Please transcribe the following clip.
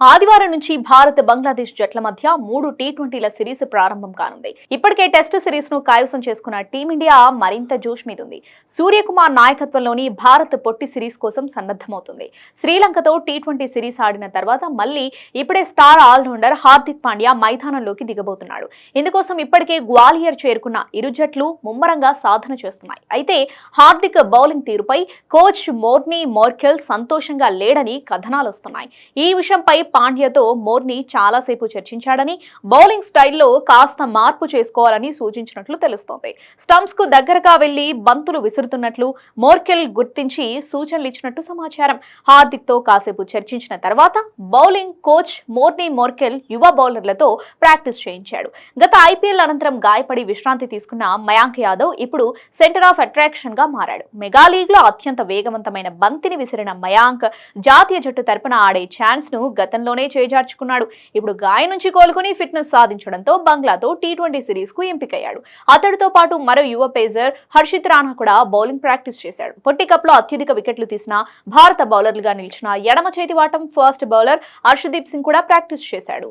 ఆదివారం నుంచి భారత్ బంగ్లాదేశ్ జట్ల మధ్య మూడు టీ ట్వంటీల సిరీస్ ప్రారంభం కానుంది. ఇప్పటికే టెస్ట్ సిరీస్ను కైవసం చేసుకున్న టీమిండియా మరింత జోష్ మీద ఉంది సూర్యకుమార్ నాయకత్వంలోని భారత్ పొట్టి సిరీస్ కోసం సన్నద్ధమవుతుంది. శ్రీలంకతో టీ ట్వంటీ సిరీస్ ఆడిన తర్వాత మళ్ళీ ఇప్పుడే స్టార్ ఆల్రౌండర్ హార్దిక్ పాండ్యా మైదానంలోకి దిగబోతున్నాడు. ఇందుకోసం ఇప్పటికే గ్వాలియర్ చేరుకున్న ఇరు జట్లు ముమ్మరంగా సాధన చేస్తున్నాయి. అయితే హార్దిక్ బౌలింగ్ తీరుపై కోచ్ మోర్నీ మోర్కెల్ సంతోషంగా లేడని కథనాలు వస్తున్నాయి. ఈ విషయంపై పాండ్యతో మోర్ని చాలాసేపు చర్చించాడని బౌలింగ్ స్టైల్లో కాస్త మార్పు చేసుకోవాలని సూచించినట్లు తెలుస్తోంది. స్టంప్స్కు దగ్గరగా వెళ్ళి బంతులు విసురుతున్నట్లు మోర్కెల్ గుర్తించి సూచనలు ఇచ్చినట్టు సమాచారం. హార్దిక్తో కాసేపు చర్చించిన తర్వాత బౌలింగ్ కోచ్ మోర్నీ మోర్కెల్ యువ బౌలర్లతో ప్రాక్టీస్ చేయించాడు. గత ఐపీఎల్ అనంతరం గాయపడి విశ్రాంతి తీసుకున్న మయాంక్ యాదవ్ ఇప్పుడు సెంటర్ ఆఫ్ అట్రాక్షన్గా మారాడు. మెగా లీగ్లో అత్యంత వేగవంతమైన బంతిని విసిరిన మయాంక్ జాతీయ జట్టు తరపున ఆడే ఛాన్స్ను గత గతంలోనే చేజార్చుకున్నాడు. ఇప్పుడు గాయ నుంచి కోలుకుని ఫిట్నెస్ సాధించడంతో బంగ్లాతో టీ ట్వంటీ సిరీస్కు ఎంపికయ్యాడు. అతడితో పాటు మరో యువ పేసర్ హర్షిత్ రాణా కూడా బౌలింగ్ ప్రాక్టీస్ చేశాడు. పొట్టి కప్లో అత్యధిక వికెట్లు తీసిన భారత బౌలర్లుగా నిలిచిన ఎడమ చేతి వాటం ఫస్ట్ బౌలర్ హర్షదీప్ సింగ్ కూడా ప్రాక్టీస్ చేశాడు.